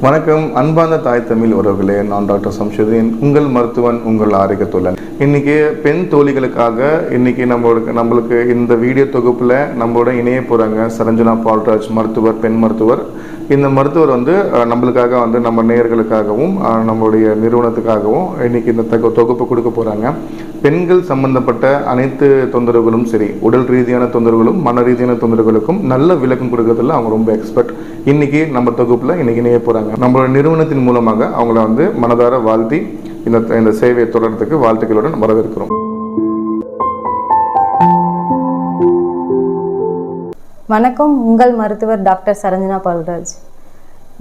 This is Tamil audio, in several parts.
வணக்கம் அன்பார்ந்த தாய் தமிழ் உறவுகளே நான் டாக்டர் சம்ஷுதீன் உங்கள் மருத்துவன் உங்கள் ஆரோக்கிய இன்றைக்கி இன்னைக்கு பெண் தோழிகளுக்காக இன்னைக்கு நம்மளுக்கு நம்மளுக்கு இந்த வீடியோ தொகுப்பில் நம்மளோட இணைய போகிறாங்க சரஞ்சனா பால்ராஜ் மருத்துவர் பெண் மருத்துவர். இந்த மருத்துவர் வந்து நம்மளுக்காக வந்து நம்ம நேயர்களுக்காகவும் நம்மளுடைய நிறுவனத்துக்காகவும் இன்னைக்கு இந்த தொகுப்பு கொடுக்க போகிறாங்க பெண்கள் சம்பந்தப்பட்ட அனைத்து தொந்தரவுகளும் சரி உடல் ரீதியான தொந்தரவுகளும் மன ரீதியான தொந்தரவுகளுக்கும் நல்ல விளக்கம் கொடுக்கறதுல அவங்க ரொம்ப எக்ஸ்பர்ட் இன்னைக்கு நம்ம தொகுப்புல இன்னைக்கு இணைய போறாங்க. நம்மளோட நிறுவனத்தின் மூலமாக அவங்கள வந்து மனதார வாழ்த்தி இந்த இந்த சேவையை தொடர்றதுக்கு வாழ்த்துக்களுடன் வரவேற்கிறோம். வணக்கம். உங்கள் மருத்துவர் டாக்டர் சரஞ்சனா பால்ராஜ்.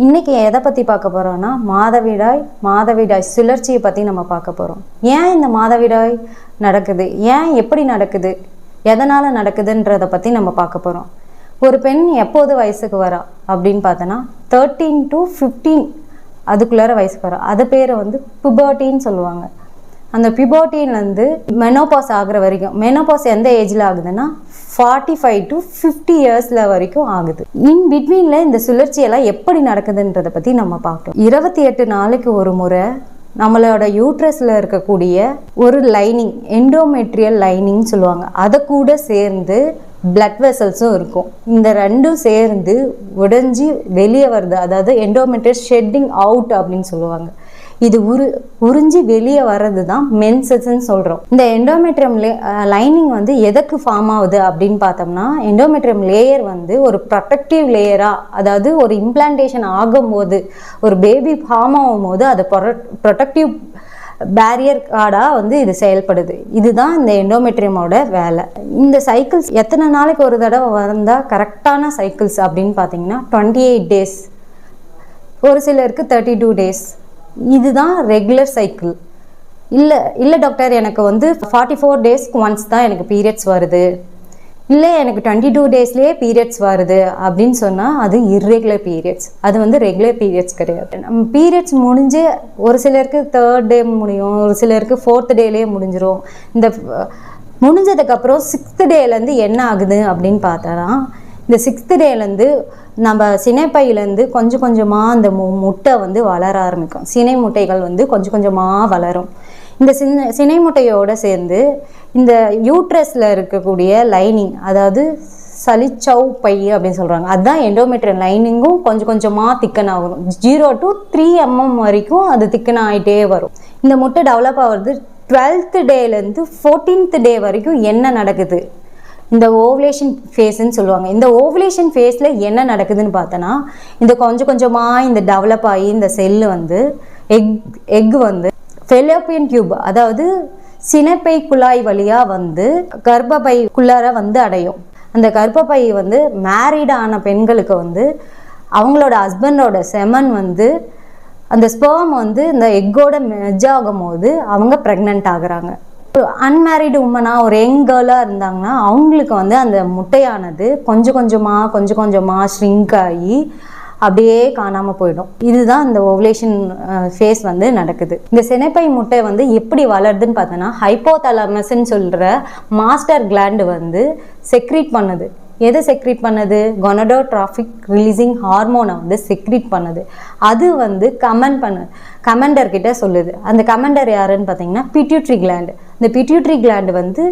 இன்றைக்கி எதை பற்றி பார்க்க போகிறோன்னா மாதவிடாய் மாதவிடாய் சுழற்சியை பற்றி நம்ம பார்க்க போகிறோம் ஏன் இந்த மாதவிடாய் நடக்குது? ஏன் எப்படி நடக்குது? எதனால் நடக்குதுன்றதை பற்றி நம்ம பார்க்க போகிறோம் ஒரு பெண் எப்போது வயசுக்கு வரா அப்படின்னு பார்த்தோன்னா தேர்ட்டீன் டு ஃபிஃப்டீன் அதுக்குள்ளார வயசுக்கு வரா. அது பேரை வந்து புபர்ட்டின்னு சொல்லுவாங்க. அந்த பிபோட்டின்லேருந்து மெனோபாஸ் ஆகுற வரைக்கும். மெனோபாஸ் எந்த ஏஜில் ஆகுதுன்னா ஃபார்ட்டி ஃபைவ் டு ஃபிஃப்டி இயர்ஸில் வரைக்கும் ஆகுது. இன் பிட்வீனில் இந்த சுழற்சியெல்லாம் எப்படி நடக்குதுன்றதை பற்றி நம்ம பார்க்கலாம் இருபத்தி எட்டு நாளைக்கு ஒரு முறை நம்மளோட யூட்ரஸில் இருக்கக்கூடிய ஒரு லைனிங் எண்டோமெட்ரியல் லைனிங்னு சொல்லுவாங்க. அதை கூட சேர்ந்து பிளட் வெசல்ஸும் இருக்கும். இந்த ரெண்டும் சேர்ந்து உடைஞ்சி வெளியே வருது. அதாவது எண்டோமெட்ரியல் ஷெட்டிங் அவுட் அப்படின்னு சொல்லுவாங்க. இது உரு உறிஞ்சி வெளியே வர்றது தான் மென்சஸ்ன்னு சொல்கிறோம் இந்த எண்டோமெட்ரியம் லே லைனிங் வந்து எதுக்கு ஃபார்ம் ஆகுது அப்படின்னு பார்த்தோம்னா எண்டோமெட்ரியம் லேயர் வந்து ஒரு ப்ரொடக்டிவ் லேயராக அதாவது ஒரு இம்ப்ளான்டேஷன் ஆகும்போது ஒரு பேபி ஃபார்ம் ஆகும்போது அது ப்ரொடக்டிவ் பேரியர் கார்டாக வந்து இது செயல்படுது. இதுதான் இந்த எண்டோமெட்ரியமோட வேலை. இந்த சைக்கிள்ஸ் எத்தனை நாளைக்கு ஒரு தடவை வந்தால் கரெக்டான சைக்கிள்ஸ் அப்படின்னு பார்த்தீங்கன்னா டுவெண்ட்டி எயிட் டேஸ் ஒரு சிலருக்கு தேர்ட்டி டூ டேஸ் இதுதான் ரெகுலர் சைக்கிள் இல்லை இல்லை டாக்டர் எனக்கு வந்து ஃபார்ட்டி ஃபோர் டேஸ்க்கு ஒன்ஸ் தான் எனக்கு பீரியட்ஸ் வருது. இல்லை எனக்கு டுவெண்ட்டி டூ டேஸ்லேயே பீரியட்ஸ் வருது அப்படின்னு சொன்னால் அது இர்ரெகுலர் பீரியட்ஸ் அது வந்து ரெகுலர் பீரியட்ஸ் கிடையாது. நம்ம பீரியட்ஸ் முடிஞ்சு ஒரு சிலருக்கு தேர்ட் டே முடியும் ஒரு சிலருக்கு ஃபோர்த் டேலேயே முடிஞ்சிடும் இந்த முடிஞ்சதுக்கப்புறம் சிக்ஸ்த் டேலேருந்து என்ன ஆகுது அப்படின்னு பார்த்தோன்னா இந்த சிக்ஸ்த் டேலேருந்து நம்ம சினைப்பையிலேருந்து கொஞ்சம் கொஞ்சமாக அந்த மு முட்டை வந்து வளர ஆரம்பிக்கும். சினை முட்டைகள் வந்து கொஞ்சம் கொஞ்சமாக வளரும். இந்த சின்ன சினை முட்டையோடு சேர்ந்து இந்த யூட்ரஸில் இருக்கக்கூடிய லைனிங் அதாவது சளிச்சவ் பை அப்படின்னு சொல்கிறாங்க அதுதான் எண்டோமெட்ரியல் லைனிங்கும் கொஞ்சம் கொஞ்சமாக திக்கன் ஆகும். ஜீரோ டு த்ரீ எம்எம் வரைக்கும் அது திக்கன் ஆகிட்டே வரும். இந்த முட்டை டெவலப் ஆகிறது டுவெல்த்து டேலேருந்து ஃபோர்டீன்த் டே வரைக்கும் என்ன நடக்குது? இந்த ஓவலேஷன் ஃபேஸ்ன்னு சொல்லுவாங்க. இந்த ஓவலேஷன் ஃபேஸில் என்ன நடக்குதுன்னு பார்த்தோன்னா இந்த கொஞ்சம் கொஞ்சமாக இந்த டெவலப் ஆகி இந்த செல்லு வந்து எக் எக் வந்து ஃபெலோப்பியன் டியூப் அதாவது சினைப்பை குழாய் வழியாக வந்து கர்ப்பப்பைக்குள்ளார வந்து அடையும். அந்த கர்ப்பப்பை வந்து மேரீட் ஆன பெண்களுக்கு வந்து அவங்களோட ஹஸ்பண்டோட செமன் வந்து அந்த ஸ்பெர்ம் வந்து இந்த எக்கோட மெஜ் ஆகும்போது அவங்க ப்ரெக்னென்ட் ஆகுறாங்க. அன்மேரிடு உமனாக ஒரு யங் கேர்ளாக இருந்தாங்கன்னா அவங்களுக்கு வந்து அந்த முட்டையானது கொஞ்சம் கொஞ்சமாக கொஞ்சம் கொஞ்சமாக ஷ்ரிங்க் ஆகி அப்படியே காணாமல் போயிடும். இதுதான் இந்த ஓவலேஷன் ஃபேஸ் வந்து நடக்குது. இந்த சினைப்பை முட்டை வந்து எப்படி வளருதுன்னு பார்த்தோன்னா ஹைப்போதலமஸ்ன்னு சொல்கிற மாஸ்டர் கிளாண்டு வந்து செக்ரீட் பண்ணுது. எதை செக்ரீட் பண்ணுது? கொனடோட்ராஃபிக் ரிலீசிங் ஹார்மோனை வந்து செக்ரீட் பண்ணுது. அது வந்து கமெண்ட் பண்ணு கமெண்டர் கிட்ட சொல்லுது. அந்த கமெண்டர் யாருன்னு பார்த்தீங்கன்னா பிட்யூட்ரி கிளாண்டு இந்த பிட்யூட்ரி கிளாண்டு வந்து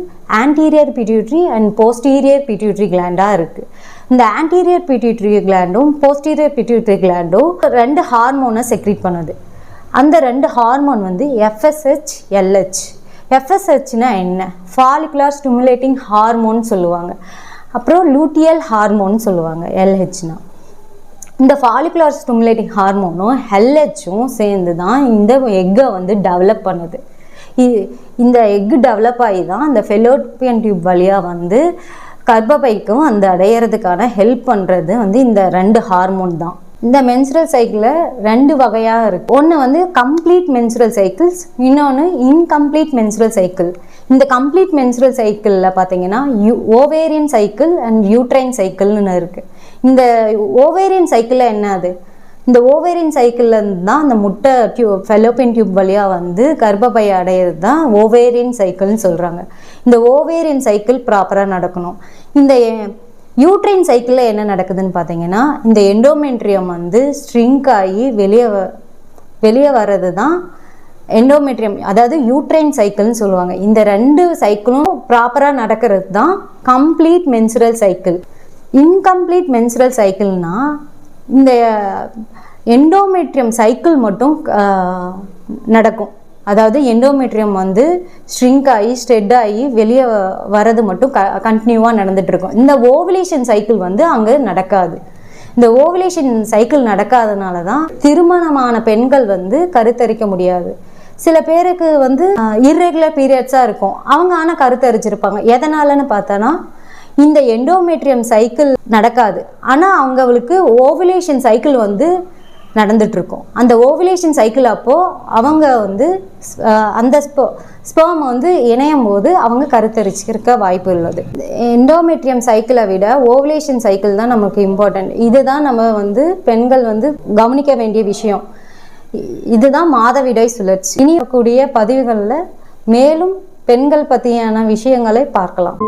anterior pituitary and posterior pituitary கிளாண்டாக இருக்குது இந்த ஆன்டீரியர் பிட்யூட்ரி கிளாண்டும் போஸ்டீரியர் பிட்யூட்ரி கிளாண்டும் ரெண்டு ஹார்மோனை செக்ரீட் பண்ணுது. அந்த ரெண்டு ஹார்மோன் வந்து எஃப்எஸ்ஹெச் எல்ஹெச் எஃப்எஸ்ஹெச்னா என்ன? ஃபாலிகுலர் ஸ்டிமுலேட்டிங் ஹார்மோன் சொல்லுவாங்க. அப்புறம் லூட்டியல் ஹார்மோன் சொல்லுவாங்க எல்ஹெச்னா இந்த ஃபாலிகுலர் ஸ்டிமுலேட்டிங் ஹார்மோனும் ஹெல்ஹெச்சும் சேர்ந்து தான் இந்த எக்கை வந்து டெவலப் பண்ணுது. இந்த எக் டெவலப் ஆகி தான் அந்த ஃபெலோப்பியன் டியூப் வழியாக வந்து கர்ப்பப்பைக்கும் அந்த அடையிறதுக்கான ஹெல்ப் பண்ணுறது வந்து இந்த ரெண்டு ஹார்மோன் தான். இந்த மென்சுரல் சைக்கிளில் ரெண்டு வகையாக இருக்குது ஒன்று வந்து கம்ப்ளீட் மென்சுரல் சைக்கிள்ஸ் இன்னொன்று இன்கம்ப்ளீட் மென்சுரல் சைக்கிள் இந்த கம்ப்ளீட் மென்சுரல் சைக்கிளில் பார்த்தீங்கன்னா you ovarian cycle and uterine சைக்கிள்னு இருக்குது இந்த ஓவேரியன் சைக்கிளில் என்ன அது? இந்த ஓவேரியன் சைக்கிள்லேருந்து தான் அந்த முட்டை டியூ ஃபெலோபின் டியூப் வழியாக வந்து கர்ப்பப்பை அடையிறது தான் ஓவேரியன் சைக்கிள்னு சொல்கிறாங்க இந்த ஓவேரியன் சைக்கிள் ப்ராப்பராக நடக்கணும். இந்த யூட்ரைன் சைக்கிளில் என்ன நடக்குதுன்னு பார்த்தீங்கன்னா இந்த எண்டோமெட்ரியம் வந்து ஸ்ட்ரிங்க் ஆகி வெளியே வ வெளியே வர்றது தான் எண்டோமெட்ரியம் அதாவது யூட்ரைன் சைக்கிள்னு சொல்லுவாங்க. இந்த ரெண்டு சைக்கிளும் ப்ராப்பராக நடக்கிறது தான் complete menstrual cycle incomplete menstrual சைக்கிள்னால் இந்த எண்டோமெட்ரியம் சைக்கிள் மட்டும் நடக்கும். அதாவது எண்டோமெட்ரியம் வந்து ஸ்ட்ரிங்க் ஆகி ஸ்ட்ரெட் ஆகி வெளியே வரது மட்டும் க கண்டினியூவாக நடந்துகிட்ருக்கும் இந்த ஓவலேஷன் சைக்கிள் வந்து அங்கே நடக்காது. இந்த ஓவலேஷன் சைக்கிள் நடக்காதனால தான் திருமணமான பெண்கள் வந்து கருத்தரிக்க முடியாது. சில பேருக்கு வந்து இர்ரெகுலர் பீரியட்ஸாக இருக்கும். அவங்க ஆனால் கருத்தரிச்சிருப்பாங்க. எதனாலன்னு பார்த்தோன்னா இந்த எண்டோமெட்ரியம் சைக்கிள் நடக்காது. ஆனால் அவங்களுக்கு ஓவலேஷன் சைக்கிள் வந்து நடந்துகிட்ருக்கும் அந்த ஓவலேஷன் சைக்கிள் அப்போது அவங்க வந்து அந்த ஸ்போ ஸ்பெர்ம் வந்து இணையும் போது அவங்க கருத்தரிச்சிருக்க வாய்ப்பு உள்ளது. எண்டோமெட்ரியம் சைக்கிளை விட ஓவலேஷன் சைக்கிள் தான் நமக்கு இம்பார்ட்டன்ட் இதுதான் நம்ம வந்து பெண்கள் வந்து கவனிக்க வேண்டிய விஷயம். இதுதான் மாதவிடாய் சுழற்சி. இனி கூடிய பதிவுகளில் மேலும் பெண்கள் பற்றியான விஷயங்களை பார்க்கலாம்.